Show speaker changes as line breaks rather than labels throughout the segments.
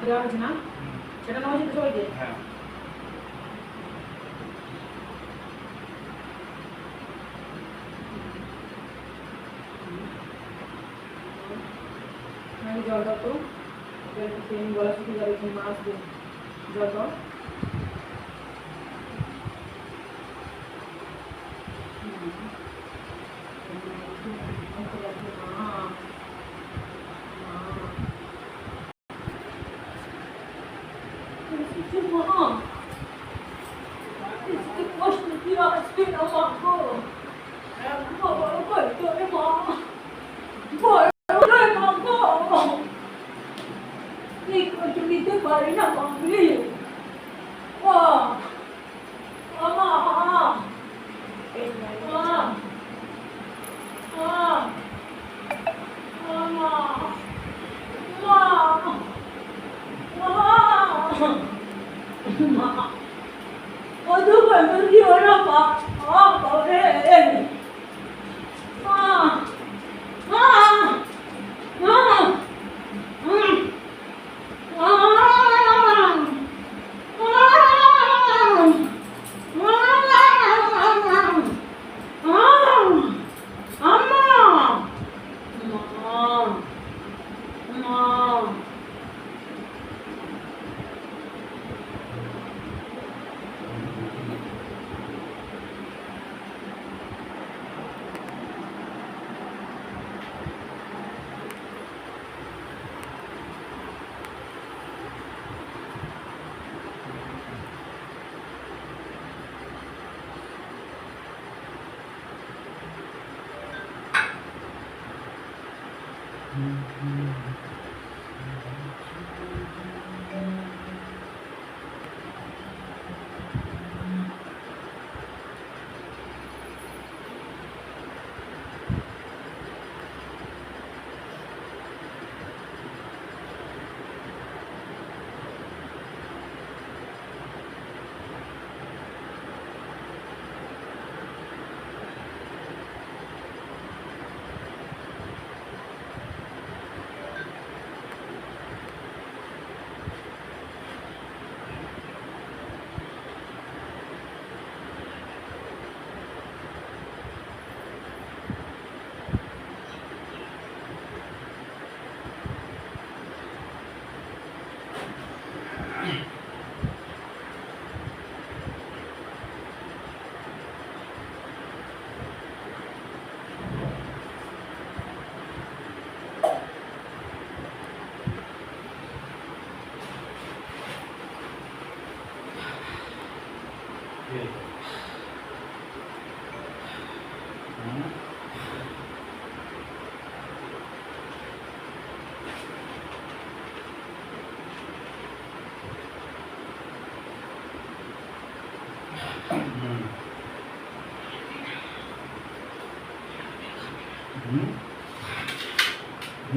দেওয়া হয়েছে না সেটা নেওয়া হয়েছে তো সবাইকে
হ্যাঁ
আমি জল দাও তো ট্রেন গলা শুকিয়ে যাবে তুমি মাছ দিন জল দাও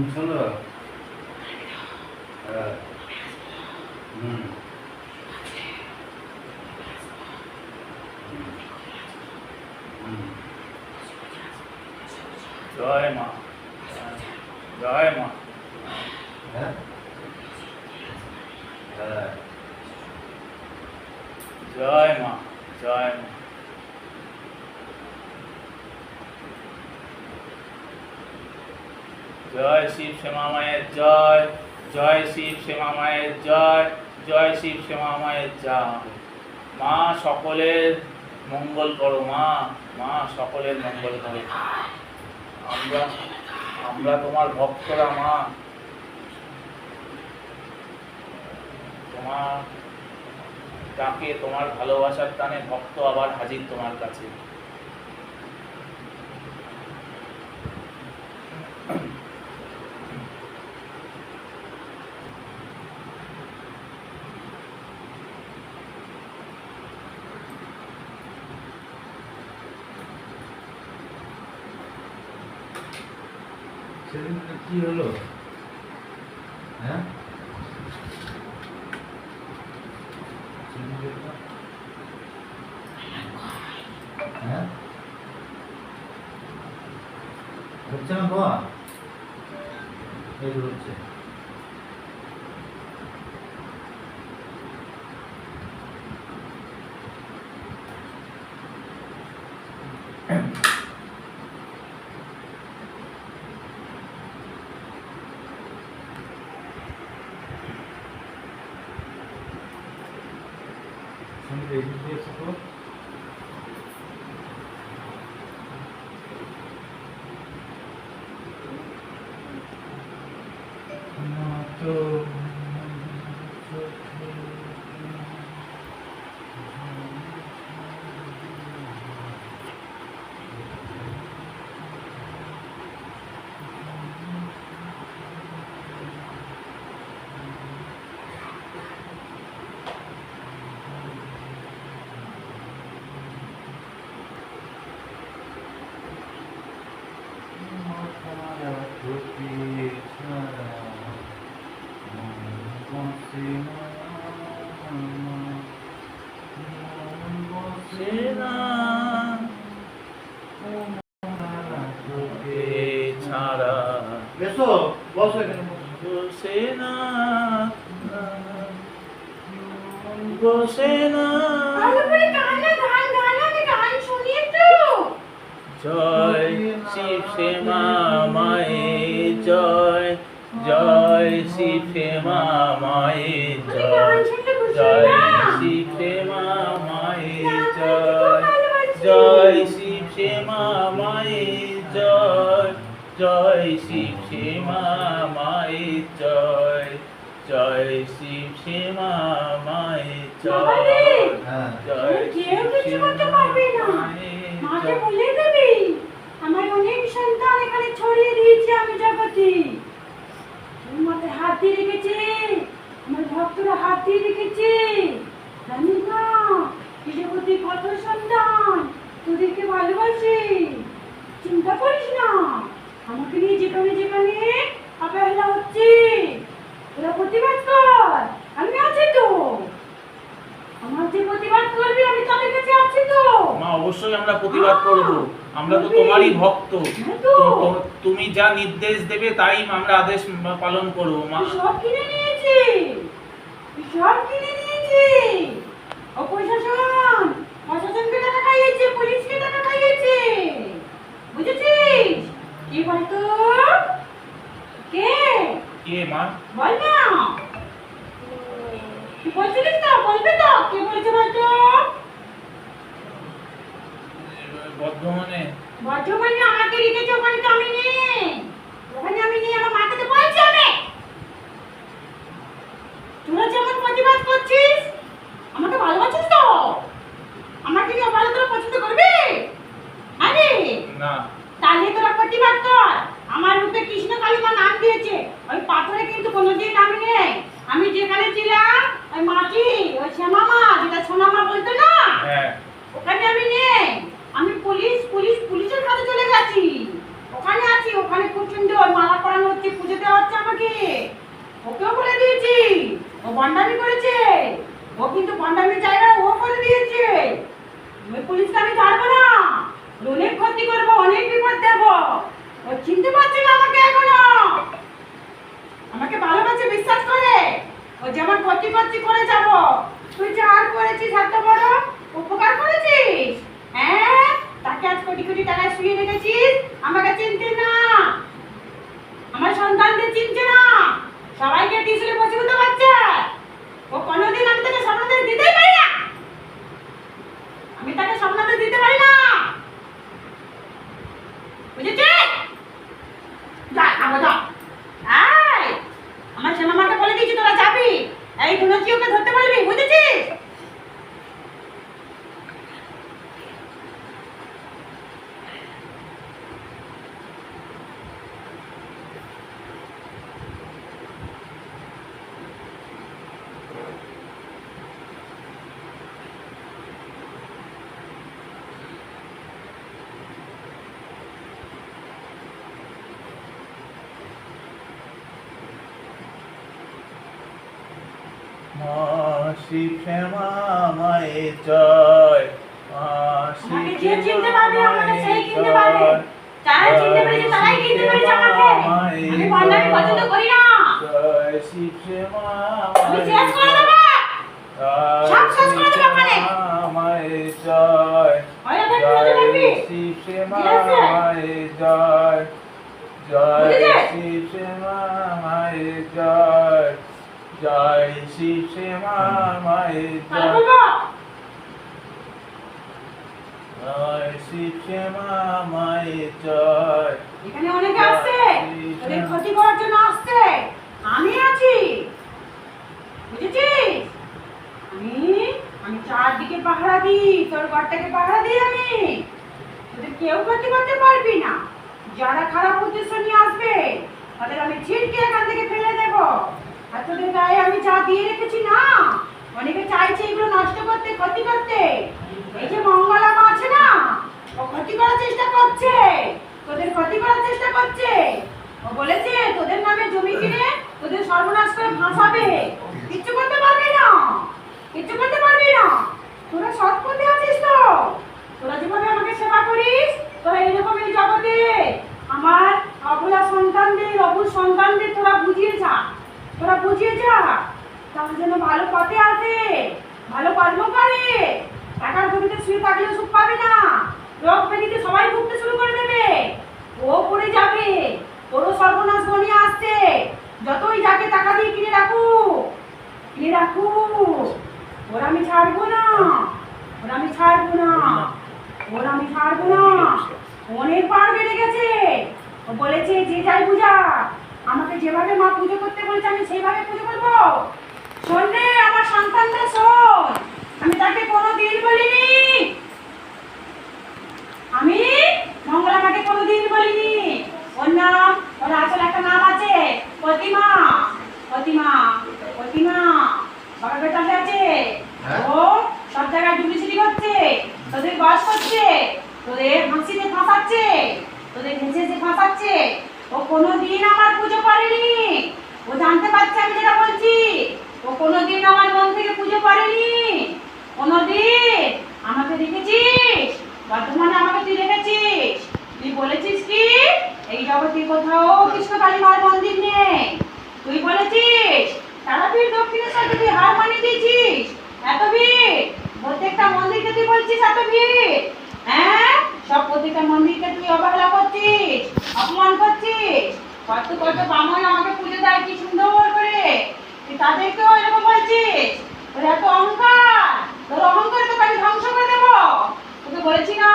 হুম শোনো হ্যাঁ হুম হুম জয় শিব শ্যামা মায়ের জয় জয় শিব শ্যামা মায়ের জয় জয় শিব শ্যামা মায়ের জয়। মা সকলের মঙ্গল করো মা মা সকলের মঙ্গল করো। আমরা আমরা তোমার ভক্তরা মা। তোমার তাকে তোমার ভালোবাসার টানে ভক্ত আবার হাজির তোমার কাছে।
সেদিনকে কি হলো হ্যাঁ সেদিনকে তো- হ্যাঁ হচ্ছে না বাবা এই তো হচ্ছে সঙ্গে এদিকে এসে তো তো
সেনা তোকে ছাড়া
বেশো বসো এখানে বসো।
সেনা বসে না
ভালো করে গানটা গান গান আমি গান শুনি একটু
জয় শিব শ্যামা মায়ে জয় জয় শিব শ্যামা মায়ে
আমি
জয় জয় শিব শ্যামা মায়ে জয় জয় শিব শ্যামা মায়ে জয় জয় শিব শ্যামা মায়ে জয় জয় শিব শ্যামা মায়ে জয় জয় শিব শ্যামা
পারবে না।
মায়ে
মাকে
জয়।
আমার অনেক সন্তান এখানে ছড়িয়ে দিয়েছি আমি জগতে। মাথায় হাত দিয়ে রেখেছে, আমার ভক্তরা হাত দিয়ে রেখেছে। জানিস না জগতে কত সন্তান, তোদেরকে ভালোবাসে। চিন্তা করিস না, আমাকে নিয়ে যেখানে যেখানে অবহেলা হচ্ছে তোরা প্রতিবাদ কর, আমি আছি তো। আমার যে প্রতিবাদ করবি আমি তাদের কাছে আছি তো
মা অবশ্যই আমরা প্রতিবাদ করব। আমরা তো তোমারই ভক্ত। তুমি যা নির্দেশ দেবে তাই আমরা আদেশ পালন করব মা।
সব কিনে নিয়েছি সব কিনে নিয়েছি ও প্রশাসন প্রশাসনকে টাকা খাইয়েছে পুলিশকে টাকা খাইয়েছে। বুঝেছিস? কি বলতো? কে?
কে মা?
বল না। কি বলছিলিস তো? বলবে তো। কে বলেছে বলতো?
বর্ধমানে?
বর্ধমানে আমাকে রেখেছে ওখানে তো আমি নেই। ওখানে আমি নেই আমার মাকে তো বলছি আমি। তোরা যেমন প্রতিবাদ করছিস আমাকে ভালোবাসিস তো। আমাকে নিয়ে ভালো তোরা পছন্দ করবি? আরে
না।
তাহলে তোরা প্রতিবাদ কর। আমার রূপে কৃষ্ণ কালিমা নাম দিয়েছে। ওই পাথরে কিন্তু কোনোদিন নাম নেই। আমি যেখানে ছিলাম ওই মাটি ওই শ্যামামা যেটা সোনামা বলতো না?
হ্যাঁ।
ওখানে আমি নেই। আমি পুলিশ পুলিশ, পুলিশের কাছে চলে গেছি। ওখানে আছি, ওখানে সুন্দর মালা পরানো হচ্ছে, পুজো দেওয়া হচ্ছে আমাকে। ওকেও বলে দিয়েছি, ও ভণ্ডামি করেছে। ও কিন্তু ভণ্ডামির জায়গা ও করে দিয়েছে। পুলিশকে আমি ছাড়বো না। অনেক ক্ষতি করব, অনেক বিপদ দেবো। ও চিনতে পারছে না আমাকে এখনও। আমাকে ভালোবাসে, বিশ্বাস করে। ও যেমন ক্ষতি করছি করে যাব। তুই যা আর করেছিস এত বড়, উপকার করেছিস? হ্যাঁ? তাকে আজ কোটি কোটি টাকায় শুয়ে রেখেছিস? আমাকে চিনতে না। আমার সন্তানদের চিনছে না। সবাইকে টিসলে বসে দিতে পারছে ও কোনোদিন আমি তাকে স্বপ্নদের দিতেই পারি না। আমি তাকে স্বপ্নদের দিতে পারি না। বুঝেছিস?
জয় জয় জয়? শিব শ্যামা মায়ের জয় জয় শিব শ্যামা মায়ের জয়।
এখানে অনেকে আসছে। ক্ষতি করার জন্য আসছে। আমি আছি। বুঝেছিস? আমি আমি চারদিকে পাহারা দিই তোর ঘরটাকে পাহারা দিই আমি। তোদের কেউ ক্ষতি করতে পারবি না। যারা খারাপ উদ্দেশ্য নিয়ে আসবে, তাদের আমি ছিটকে এখান থেকে ফেলে দেব। আর তোদের গায়ে আমি যা দিয়ে রেখেছি না, অনেকে চাইছে এগুলো নষ্ট করতে, ক্ষতি করতে। এই যে মঙ্গলা মা আছে না, ও ক্ষতি করার চেষ্টা করছে। তোদের ক্ষতি করার চেষ্টা করছে। ও বলেছে তোদের নামে জমি কিনে তোদের সর্বনাশ করে ফাঁসাবে। কিচ্ছু করতে পারবি না কিচ্ছু করতে পারবি না তোরা সৎ পথে আছিস তো তোরা যেভাবে আমাকে সেবা করিস তোরা এরকম এই জগতে আমার অবলা সন্তানদের অবুল সন্তানদের তোরা বুঝিয়ে যা তোরা বুঝিয়ে যা তার জন্য ভালো পথে আসে ভালো কর্ম করে টাকার গতিতে শুয়ে থাকলে সুখ পাবে না রোগ ব্যাধিতে সবাই ভুগতে শুরু করে দেবে ও পড়ে যাবে ওরও সর্বনাশ বনিয়ে আসছে যতই যাকে টাকা দিয়ে কিনে রাখু কিনে রাখু ওরা আমি ছাড়বো না ওরা আমি ছাড়বো না ওরা আমি ছাড়বো না অনেক পার বেড়ে গেছে ও বলেছে যে যাই পূজা আমাকে যেভাবে মা পুজো করতে বলেছে আমি সেইভাবে পুজো করব শোন রে আমার সন্তানটা শোন আমি তাকে কোনো দিন বলিনি আমি মঙ্গলা মাকে কোনোদিন বলিনি ওর নাম ওর আসলে একটা নাম আছে প্রতিমা প্রতিমা প্রতিমা বাবার বেটাতে আছে
হ্যাঁ?
ও সব জায়গায় ডুপ্লিসিটি করছে তোদের বয়স করছে তোদের হাসিতে ফাঁসাচ্ছে তোদের ঘেঁচে ফাঁসাচ্ছে ও কোনোদিন আমার পুজো করেনি। ও জানতে পারছে আমি যেটা বলছি, ও কোনোদিন আমার মন থেকে পুজো করেনি। কোনোদিন। আমাকে দেখেছিস? বর্তমানে আমাকে তুই দেখেছিস? তুই বলেছিস কি? এই জগতে কোথাও কৃষ্ণ কালী মার মন্দির নেই। তুই বলেছিস তারা তারাপীঠ দক্ষিণেশ্বর তুই হার মানিয়ে দিয়েছিস। এত ভিড়। প্রত্যেকটা মন্দিরকে তুই বলছিস এত ভিড়। হ্যাঁ? সব প্রত্যেকটা মন্দিরকে তুই অবহেলা করছিস? অপমান করছিস? কত কত বামন আমাকে পুজো দেয় কি সুন্দর করে। তুই তাদেরকেও এরকম বলছিস? তোর এত অহংকার? তোর অহংকার তোকে আমি ধ্বংস করে দেবো। তোকে বলেছি না,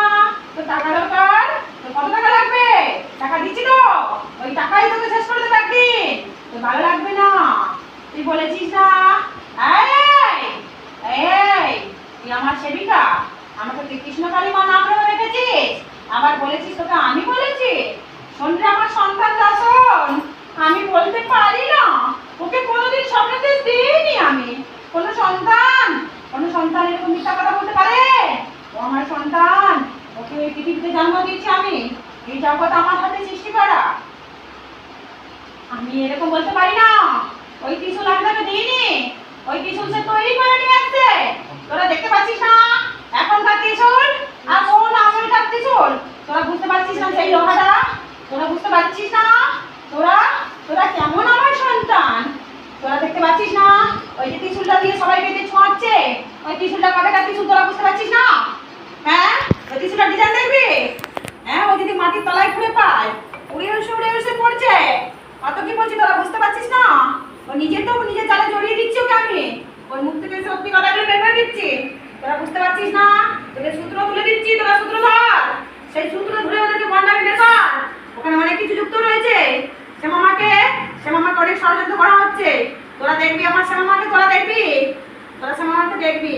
তোর টাকা দরকার। তোর কত টাকা লাগবে? টাকা দিচ্ছি তো। ওই টাকাই তোকে শেষ করে দেবো একদিন। তোর ভালো লাগবে না। তুই বলেছিস না? এই এই, তুই আমার সেবিকা। আমাকে তুই কৃষ্ণকালী মা নাম করে রেখেছিস? আবার বলেছিস তোকে আমি বলেছি? শোন রে আমার সন্তান দাসন, আমি বলতে পারি না। ওকে কোনোদিন স্বপ্নদেশ দিইনি আমি। কোনো সন্তান? কোনো সন্তান এরকম মিথ্যা কথা বলতে পারে? ও আমার সন্তান। ওকে এই পৃথিবীতে জন্ম দিয়েছি আমি। এই জগৎ আমার হাতে সৃষ্টি করা। আমি এরকম বলতে পারি না। ওই ত্রিশুল আপনাকে দিইনি। ওই ত্রিশুল সে তৈরি করে নিয়ে আসছে। তোরা দেখতে পাচ্ছিস না? এখনকার চল আর কোন আমলকার চল তোরা বুঝতে পারছিস না সেই লোহাটা? তোরা বুঝতে পারছিস না? তোরা? তোরা কেমন আমার সন্তান? তোরা দেখতে পাচ্ছিস না? ওই যে ত্রিশুলটা দিয়ে সবাইকে যে ছোঁয়াচ্ছে। ওই ত্রিশুলটা কবেকার ত্রিশুল তোরা বুঝতে পারছিস না? হ্যাঁ? ওই ত্রিশুলটা ডিজাইন দেখবি? হ্যাঁ ও যদি মাটির তলায় ঘুরে পায়, উড়ে এসে উড়ে এসে পড়ছে। কত কি বলছি তোরা বুঝতে পারছিস না? ও নিজে তো নিজের জালে জড়িয়ে দিচ্ছি ওকে আমি। ওর মুখ থেকে সত্যি কথাগুলো বের করে দিচ্ছি। তোরা বুঝতে পারছিস না? তোদের সূত্র তুলে দিচ্ছি, তোরা সূত্র ধর। সেই সূত্র ধরে ওদেরকে বের কর। ওখানে অনেক কিছু যুক্ত রয়েছে। সে মামাকে সে মামাকে অনেক ষড়যন্ত্র করা হচ্ছে। তোরা দেখবি আমার সে মামাকে তোরা দেখবি। তোরা সে মামাকে দেখবি।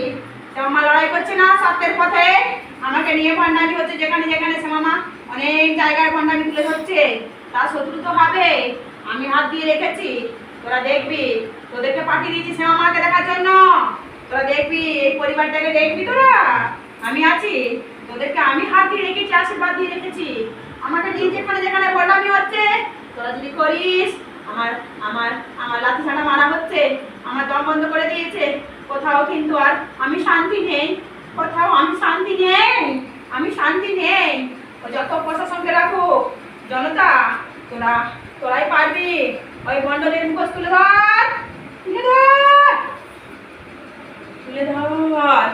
সে মামা লড়াই করছে না সত্যের পথে। আমাকে নিয়ে ভণ্ডামি হচ্ছে যেখানে যেখানে সে মামা অনেক জায়গায় ভণ্ডামি তুলে ধরছে। তার শত্রু তো হবে। আমি হাত দিয়ে রেখেছি। তোরা দেখবি। তোদেরকে পাঠিয়ে দিয়েছি সে মামাকে দেখার জন্য। তোরা দেখবি, এই পরিবারটাকে দেখবি তোরা? আমি আছি। তোদেরকে আমি হাত দিয়ে রেখেছি, আশীর্বাদ দিয়ে রেখেছি। আমাকে নিয়ে যেখানে যেখানে বললামি হচ্ছে, তোরা যদি করিস, আমার আমার আমার লাঠি ছাড়া মারা হচ্ছে, আমার দম বন্ধ করে দিয়েছে। কোথাও কিন্তু আর আমি শান্তি নেই। কোথাও আমি শান্তি নেই। আমি শান্তি নেই। যত প্রশাসনকে রাখো জনতা, তোরা, তোরাই পারবি। ওই মন্ডলের মুখোশ তুলে ধর। তুলে ধর। তুলে ধর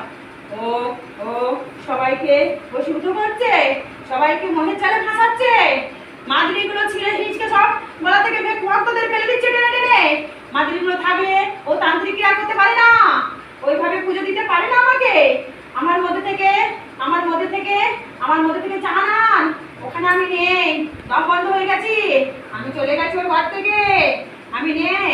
ও ও, সবাইকে বসীভূত করছে? সবাইকে মনের চালে ফাঁসাচ্ছে মাদুরিগুলো ছিঁড়ে হিঁচকে সব গলা থেকে বের ভক্তদের ফেলে দিচ্ছে টেনে টেনে। মাদুরিগুলো থাকলে ও তান্ত্রিকরা করতে পারে না। ওইভাবে পুজো দিতে পারে না আমাকে। আমার মধ্যে থেকে, আমার মধ্যে থেকে, আমার মধ্যে থেকে জানান, ওখানে আমি নেই। দম বন্ধ হয়ে গেছি। আমি চলে গেছি ওর ঘর থেকে। আমি নেই।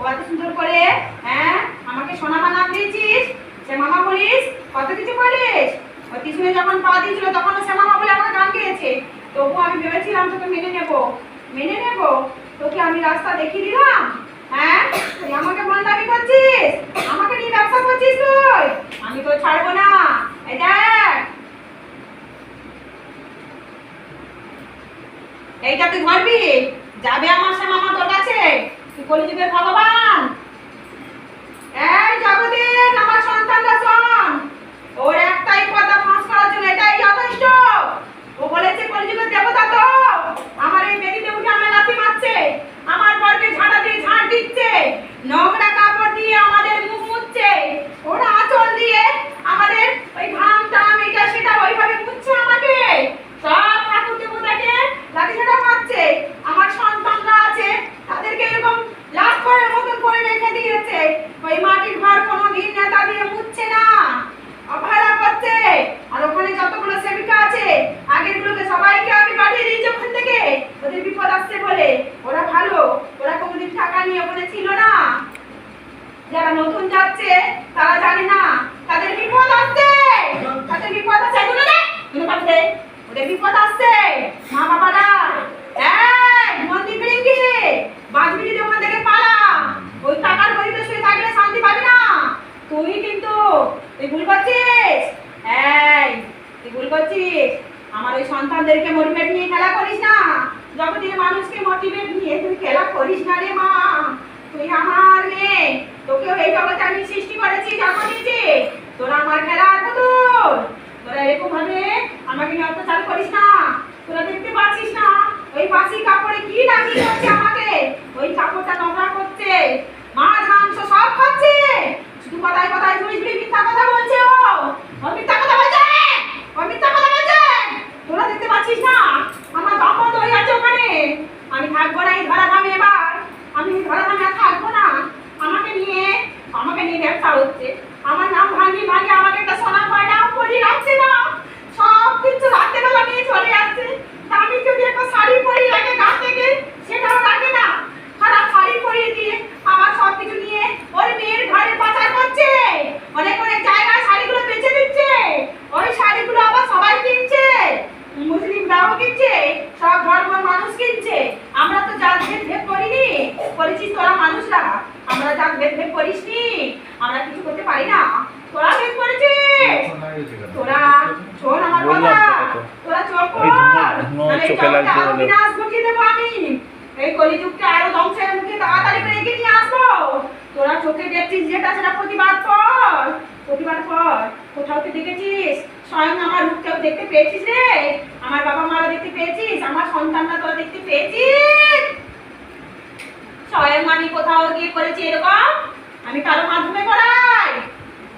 এত সুন্দর করে হ্যাঁ? আমাকে সোনা বানাম দিয়েছিস? সে মামা বলিস, কত কিছু বলিস? ওই টিউশনে যখন পা দিয়েছিল, তখন সে মামা বলে আমার গান গেয়েছে। তবু আমি ভেবেছিলাম তোকে মেনে নেব। মেনে নেব? তোকে আমি রাস্তা দেখিয়ে দিলাম? হ্যাঁ? তুই আমাকে বন্দামি করছিস? আমাকে নিয়ে ব্যবসা করছিস তুই? আমি তো ছাড়বো না। এই দেখ। এইটা তুই ধরবি? যাবে আমার সে মামা তোর কাছে কলিযুগের ভগবান এই জগদীন আমার সন্তানরা শোন। ওর একটাই কথা ফাঁস করার জন্য এটাই যথেষ্ট। ও বলেছে কলিযুগের দেবতা তো। আমার এই বেদিতে উঠে আমার লাথি মারছে। আমার বরকে ঝাঁটা দিয়ে ঝাঁট দিচ্ছে। নোংরা কাপড় দিয়ে আমাদের মুখ মুছছে। ওরা আঁচল দিয়ে আমাদের ওই ঘাম টাম এটা সেটা ওইভাবে মুছছে আমাকে। সব ঠাকুর আমার সন্তানরা আছে, তাদেরকে এরকম লাভ করার মতন করে রেখে দিয়েছে। ওই মাটির ঘর কোনো দিন নেতা দিয়ে বুঝছে না। আমি? তাড়াতাড়ি করে এগিয়ে নিয়ে আসব। তোরা চোখে দেখছিস যেটা সেটা প্রতিবাদ কর স্বয়ং আমার দেখতে পেয়েছিস রে? আমার বাবা মারা দেখতে পেয়েছিস? আমার সন্তানরা তোরা দেখতে পেয়েছিস? স্বয়ং আমি কোথাও গিয়ে করেছি এরকম? আমি কারও মাধ্যমে করাই।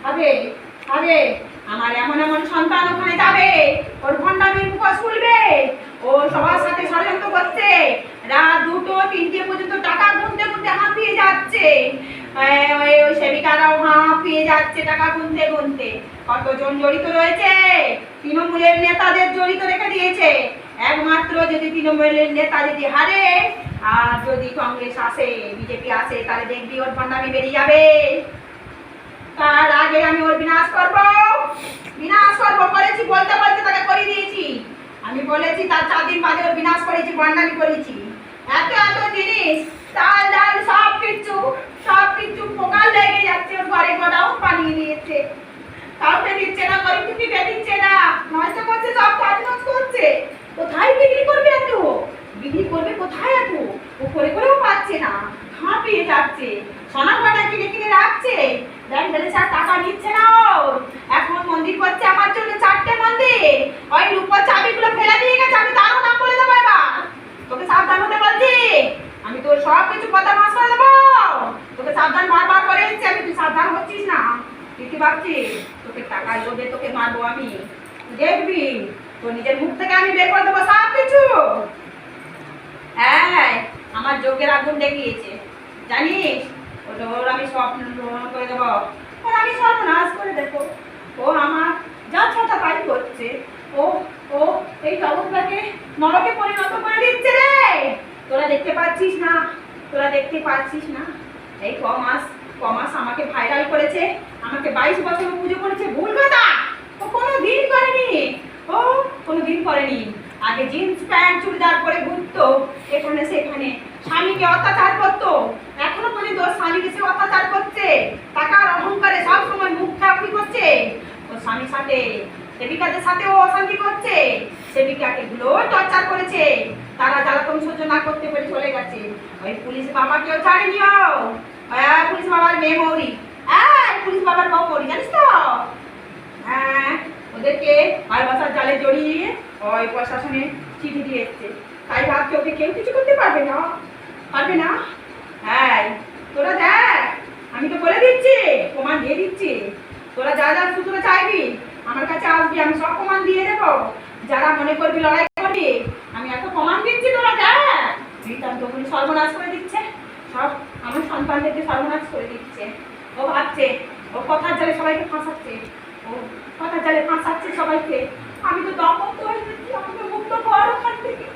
হবে হবে আমার এমন এমন সন্তান ওখানে যাবে, ওর ভণ্ডামির মুখোশ খুলবে ও সবার সাথে ষড়যন্ত্র করছে। রাত দুটো, তিনটে পর্যন্ত টাকা গুনতে গুনতে হাঁপিয়ে যাচ্ছে। ওই সেবিকারাও হাঁপিয়ে যাচ্ছে টাকা গুনতে গুনতে। কতজন জড়িত রয়েছে? তৃণমূলের নেতাদের জড়িত রেখে দিয়েছে। একমাত্র যদি তৃণমূলের নেতা যদি হারে, আর যদি কংগ্রেস আসে, বিজেপি আসে, তাহলে দেখবি ওর ভণ্ডামি বেরিয়ে যাবে। তার আগে আমি ওর বিনাশ করব। বিনাশ করব, করেছি, বলতে বলতে তাকে করে দিয়েছি। আমি বলেছি, তার চার দিন বাদে ওর বিনাশ করেছি, বান্ডামি করেছি। এত এত জিনিস, চাল, ডাল, সব কিছু সব কিছু পোকা লেগে যাচ্ছে, ওর ঘরে গোডাউন বানিয়ে দিয়েছে কাউকে দিচ্ছে না গরিব দুঃখীকে দিচ্ছে না। নষ্ট করছে, সব কাজ নষ্ট করছে। কোথায় বিক্রি করবে এত? বিক্রি করবে কোথায় এত? ও করে করেও পাচ্ছে না, হাঁপিয়ে যাচ্ছে। সোনা গয়না কিনে কিনে রাখছে। দেখ বেড়েছে আর টাকা নিচ্ছে না ও। এখন মন্দির করছে আমার জন্য চারটে মন্দির। ওই রূপর চাবিগুলো ফেলে দিয়ে গেছে, আমি তারও নাম বলে দেবো এবার। তোকে সাবধান হতে বলছি। আমি তোর সব কিছু কথা মাস করে দেবো। তোকে সাবধান বারবার করে এসছি আমি তুই সাবধান হচ্ছিস না। তুই কি ভাবছিস? তোকে টাকা দেবে তোকে মারবো আমি। দেখবি? তোর নিজের মুখ থেকে আমি বের করে দেবো সব কিছু হ্যাঁ আমার যোগ্যের আগুন দেখিয়েছে। জানিস? ওটা আমি স্বপ্ন গ্রহণ ওর আমি সর্বনাশ করে দেবো ও আমার যা ছোটা তাই করছে। ও ও এই জগৎটাকে নরকে পরিণত করে দিচ্ছে রে। তোরা দেখতে পাচ্ছিস না, তোরা দেখতে পাচ্ছিস না। এই ক মাস ক মাস আমাকে ভাইরাল করেছে, আমাকে বাইশ বছর পুজো করেছে। ভুল কথা। ও কোনো দিন করেনি। ও কোনো দিন করেনি। আগে জিন্স প্যান্ট চুড়িদার পরে ঘুরতো, এখানে সেখানে। স্বামীকে অত্যাচার করতো, এখনও পর্যন্ত স্বামীকে সে অত্যাচার করছে। টাকার অহংকারে সব সময় মুখ খাপি করছে। ওর স্বামীর সাথে সেবিকাদের সাথে ও অশান্তি করছে। সেবিকাকে গুলো টর্চার করেছে। তারা জ্বালাতন সহ্য না করতে পেরে চলে গেছে। ওই পুলিশ বাবাকেও ছাড়েনিও হ্যাঁ পুলিশ বাবার মেয়ে মৌরি। পুলিশ বাবার বউ মৌরি, জানিস তো? হ্যাঁ ওদেরকে ভালোবাসার জালে জড়িয়ে ওই প্রশাসনে চিঠি দিয়ে এসছে। তাই ভাবছে ওকে কেউ কিছু করতে পারবে না। পারবে না? হ্যাঁ তোরা দেখ, আমি তো বলে দিচ্ছি, প্রমাণ দিয়ে দিচ্ছি। তোরা যা যা সুতরা চাইবি, আমার কাছে আসবি, আমি সব প্রমাণ দিয়ে দেবো। যারা মনে করবি লড়াই করবি, আমি এত প্রমাণ দিচ্ছি তোরা দেখ। রিটার্ন তখনই সর্বনাশ করে দিচ্ছে। সব আমার সন্তানদেরকে সর্বনাশ করে দিচ্ছে। ও ভাবছে, ও কথার জালে সবাইকে ফাঁসাচ্ছে। ও কথার জালে ফাঁসাচ্ছে সবাইকে। আমি তো দমন্ত হয়ে যাচ্ছি আমাকে মুক্ত কর ওখান থেকে।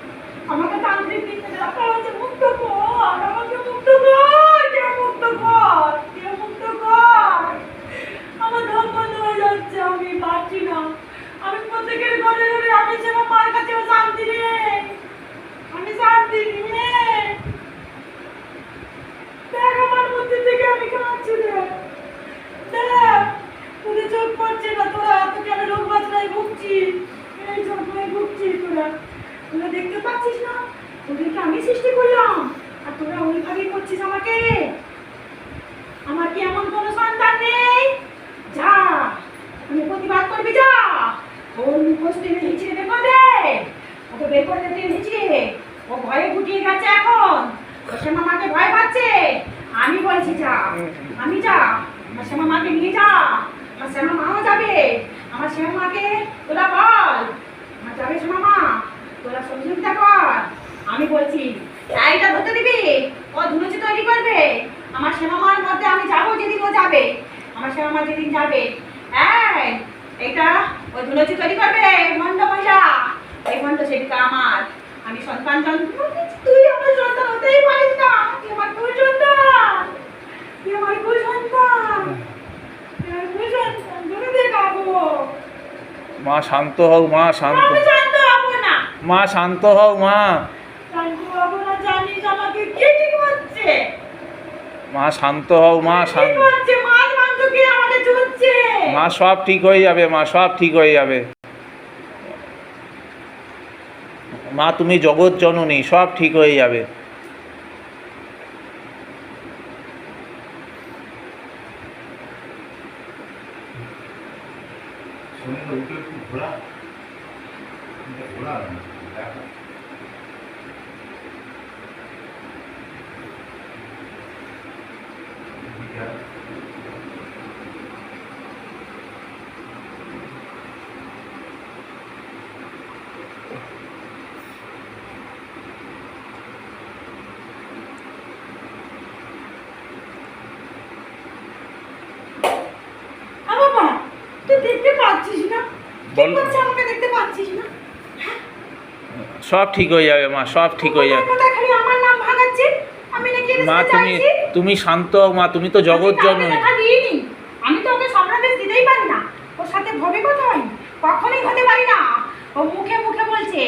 আমাকে তান্ত্রিক দিতে রাখা হয়েছে মুক্ত কর, আমাকে মুক্ত কর, কে মুক্ত কর, কে মুক্ত কর?
আমার ধন বন্ধ হয়ে যাচ্ছে, আমি পারছি না। আমি প্রত্যেকের ঘরে ঘরে আমি সেবা মার কাছে শান্তি নেই। আমি শান্তি নেই। দেখ আমার মধ্যে থেকে আমি কাঁদছি রে। দেখ। তোদের চোখ পড়ছে না, তোরা তোকে আমি রোগ বাজনায় ভুগছি এই যন্ত্রণায় ভুগছি তোরা। তোরা দেখতে পাচ্ছিস না? তোদেরকে আমি সৃষ্টি করলাম, আর তোরা ওইভাবেই করছিস আমাকে। আমার কি এমন কোনো সন্তান নেই? যা, আমি প্রতিবাদ করবি, যা। ওর মুখোশ টেনে হিঁচড়ে বের করে দে। ওকে বের করে দে, টেনে হিঁচড়ে ও ভয়ে গুটিয়ে গেছে এখন। সে মামাকে ভয় পাচ্ছে। আমি বলছি, যা। আমি যা। আমার শ্যামা মাকে নিয়ে যা। আমার শ্যামা মাও যাবে। আমার শ্যামা মাকে তোরা বল। আমার যাবে শ্যামা মা, তোরা সহযোগিতা কর। আমি বলছি এইটা ধরতে দিবি? ও ধুনুচি তৈরি করবে। আমার শ্যামা মার মধ্যে আমি যাব যেদিন ও যাবে। আমার শ্যামা মা যেদিন যাবে। হ্যাঁ এইটা ও ধুনুচি তৈরি করবে মন্দ মহিলা এই মন্দ সেবিকা আমার। আমি সন্তান তুই আমার সন্তান হতেই পারিস না। তুই আমার কুল সন্তান। তুই আমার কুল সন্তান তুই আমার কুল সন্তান ধরে দে কাবো
মা শান্ত হও মা শান্ত মা শান্ত হও মা। মা শান্ত হও মা শান্ত। মা সব ঠিক হয়ে যাবে মা সব ঠিক হয়ে যাবে। মা তুমি জগৎ জননী সব ঠিক হয়ে যাবে
শরীরটা উঠে একটু ঘোরা এটা ঘোরা দেখা
আ বাবা তুই দেখতে পাচ্ছিস না
বল।
না?
সব ঠিক হয়ে যাবে মা সব ঠিক হয়ে যাবে। মা তুমি তুমি শান্ত মা তুমি তো জগৎ
আমি তো ওকে
জননী
আমি তো ওকে সম্রাদেশ দিতেই পারি না। ওর সাথে ভবে কথা হয় কখনোই হতে পারি না। ও মুখে মুখে বলছে।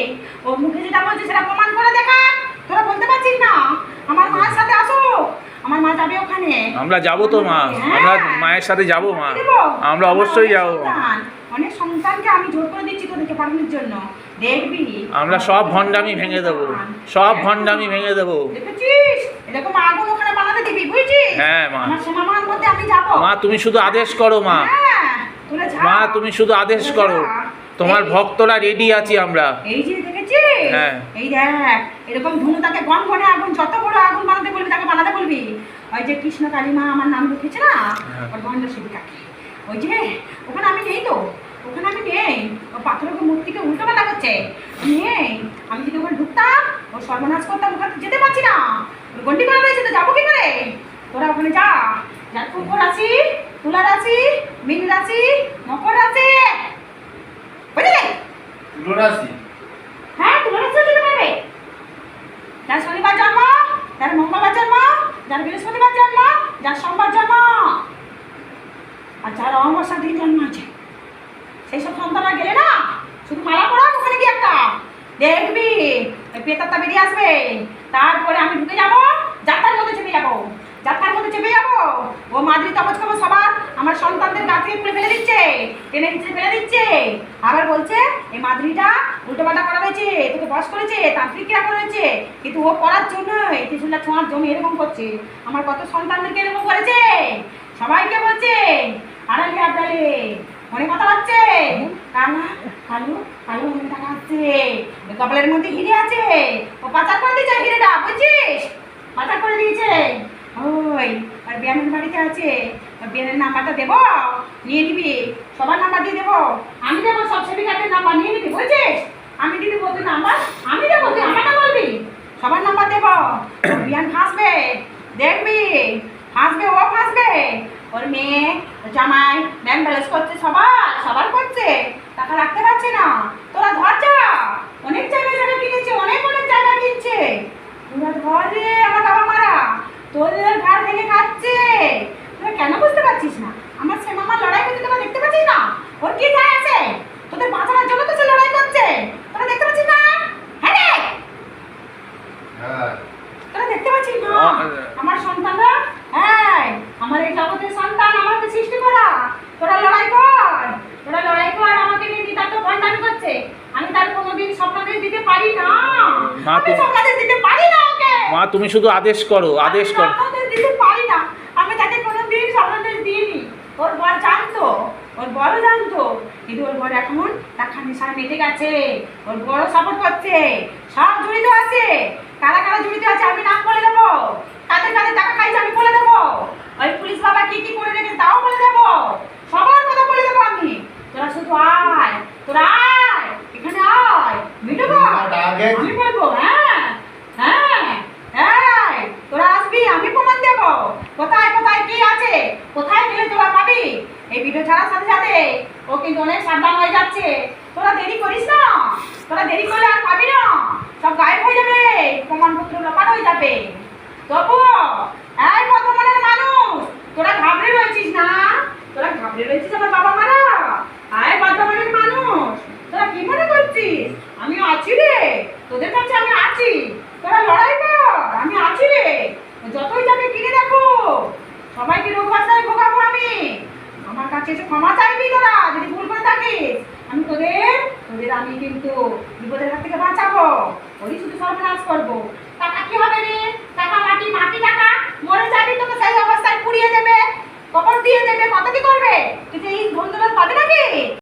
ও মুখে যেটা বলছে সেটা প্রমাণ করে দেখা। তোরা বলতে পারছিস না? আমার মার সাথে আসো। আমার মা যাবে ওখানে।
আমরা যাব তো মা।
হ্যাঁ।
আমরা মায়ের সাথে যাব মা। আমরা অবশ্যই যাব মা।
সন্তানকে আমি জোর করে দিচ্ছি তোদেরকে পাঠানোর জন্য। দেখবি?
আমরা সব ভণ্ডামি ভেঙে দেবো। সব ভণ্ডামি ভেঙে দেবো।
দেখেছিস? এরকম আগুন ওখানে বানাতে দিবি বুঝছিস?
হ্যাঁ, মা।
আমার সীমামার মধ্যে আমি যাব।
মা তুমি শুধু আদেশ করো মা।
হ্যাঁ।
মা তুমি শুধু আদেশ করো। তোমার ভক্তরা রেডি আছি আমরা।
এই যে দেখেছিস?
হ্যাঁ।
এই দেখ এরকম ধুনু তাকে গন গনে আগুন যত বড় আগুন বানাতে বলবি তাকে বানাতে বলবি। ওই যে কৃষ্ণ কালী মা আমার নাম লিখেছে না?
হ্যাঁ।
ওর গন্ধ শিবিকাকে।
ওই যে ওখানে আমি নেই তো। ওখানে আমি নেই। ও পাথরের মূর্তিকে উল্টো পাল্টা করছে। নেই। আমি যদি ওখানে ঢুকতাম ও সর্বনাশ করতাম ওখানে যেতে পারছি না। গন্ডি করা রয়েছে তো যাব কি করে? তোরা ওখানে যা। যার কুকুর আছি তুলা রাশি মিন রাশি মকর রাশি বুঝলি?
তুলরাশি
হ্যাঁ তুলা রাশিও যেতে পারবে যার শনিবার জন্ম যার মঙ্গলবার জন্ম যার বৃহস্পতিবার জন্ম যার সোমবার জন্ম আর যার অমাবস্যার দিন জন্ম আছে। সেই সব সন্তানরা গেলে না, শুধু মালা পড়া ওখানে গিয়ে একটা। দেখবি পেতারটা বেরিয়ে আসবে। তারপরে আমি ঢুকে যাব, যাত্রার মধ্যে চেপে যাব। যাত্রার মধ্যে চেপে যাব। ও মাদ্রি তপজ করব সবার আমার সন্তানদের গা থেকে খুলে ফেলে দিচ্ছে, টেনে দিচ্ছে ফেলে দিচ্ছে। আবার বলছে এই মাদ্রিটা উল্টো পাল্টা করা হয়েছে, তোকে বস করেছে তান্ত্রিকরা করেছে কিন্তু ও করার জন্য ত্রিশুলা ছোঁয়ার জন্য এরকম করছে। আমার কত সন্তানদেরকে এরকম করেছে? সবাইকে বলছে, আড়ালে আড়ালে মনে কথা হচ্ছে? আছে কপালের মধ্যে হিরে আছে। ও পাচার করে দিয়েছে হিরেটা, বুঝছিস? পাচার করে দিয়েছে। ওই, আর বিয়ানের বাড়িতে আছে। বিয়ানের নাম্বারটা দেবো? নিয়ে নিবি। সবার নাম্বার দিয়ে দেবো? আমি দেবো, সব সেবিকারদের নাম্বার নিয়ে নিবি, বুঝছিস? আমি দিবি বলতে নাম্বার, আমি দেবো, তুই আমারটা বলবি। সবার নাম্বার দেবো। বিয়ান ফাঁসবে। দেখবি, ফাঁসবে, ও ফাঁসবে। ওর মেয়ে জামাই ব্যাংক ব্যালেন্স করছে সবার সবার করছে। টাকা রাখতে পারছে না। তোরা ধর যা। অনেক জায়গায় জায়গা কিনেছে অনেক অনেক জায়গা কিনছে। তোরা ধর রে আমার বাবা মারা। তোদের ঘর ভেঙে খাচ্ছে। তোরা কেন বুঝতে পারছিস না? আমার সে মামার লড়াই করতে তোরা দেখতে পাচ্ছিস না? ওর কি যায় আছে? তোদের বাঁচানোর জন্য তো সে লড়াই করছে। তোরা দেখতে পাচ্ছিস না? হ্যাঁ রে।
হ্যাঁ।
তোরা দেখতে পাচ্ছিস না? আমার সন্তানরা হ্যাঁ আমার এই জগতের সন্তান আমাকে সৃষ্টি করা। তোরা লড়াই কর তোরা লড়াই কর আমাকে নিয়ে দিদা তো ভণ্ডামি করছে? আমি তার কোনোদিন স্বপ্নাদেশ দিতে পারি না।
মা,
আমি
তুমি-
স্বপ্নাদেশ দিতে পারি না ওকে।
মা তুমি শুধু আদেশ করো আদেশ করো।
দিতে পারি না। আমি তাকে কোনোদিন স্বপ্নাদেশ দিইনি। ওর বর জানতো ওর বড় জানতো। কিন্তু ওর বর এখন টাকা নেশায় মেটে গেছে। ওর বড় সাপোর্ট করছে। সব জড়িত আছে। কারা কারা জড়িত আছে আমি নাম বলে দেবো। কাদের কাদের টাকা খাইছে আমি বলে দেবো। ওই পুলিশ বাবা কি কি করে রেখেছে তাও বলে দেবো। সবার কথা বলে দেবো আমি। তোরা শুধু আয় তোরা আয় এখানে আয়। মিটু আমি বলব হ্যাঁ হ্যাঁ হ্যাঁ তোরা আসবি আমি প্রমাণ দেবো। কোথায় কোথায় কি আছে? কোথায় গেলে তোরা পাবি? এই ভিডিও ছাড়ার সাথে সাথে ও কিন্তু অনেক সাবধান হয়ে যাচ্ছে। তোরা দেরি করিস না। তোরা দেরি করলে আর পাবি না। সব গায়েব হয়ে যাবে। প্রমাণপত্র লোপাট হয়ে যাবে। তবু এই বর্তমানের মানুষ? তোরা ঘাবড়ে রয়েছিস না? তোরা ঘাবড়ে রয়েছিস আমার বাবা মারা? আয় বর্তমানের মানুষ? তোরা কি মনে করছিস? আমি আছি রে। তোদের কাছে আমি আছি। তোরা লড়াই কর, আমি আছি রে। যতই যাকে কিনে দেখো, সবাইকে রোগ বাসায় ভোগাবো আমি। আমার কাছে এসে ক্ষমা চাইবি তোরা, যদি ভুল করে থাকিস। আমি তোদের তোদের আমি কিন্তু বিপদের হাত থেকে বাঁচাবো। ওই শুধু সর্বনাশ করব। টাকা কি হবে রে? টাকা, মাটি মাটি, টাকা? মরে যাবি তোকে সেই অবস্থায় পুড়িয়ে দেবে, কবর দিয়ে দেবে। কত কি করবে? কিন্তু এই বন্ধুরা পাবে নাকি?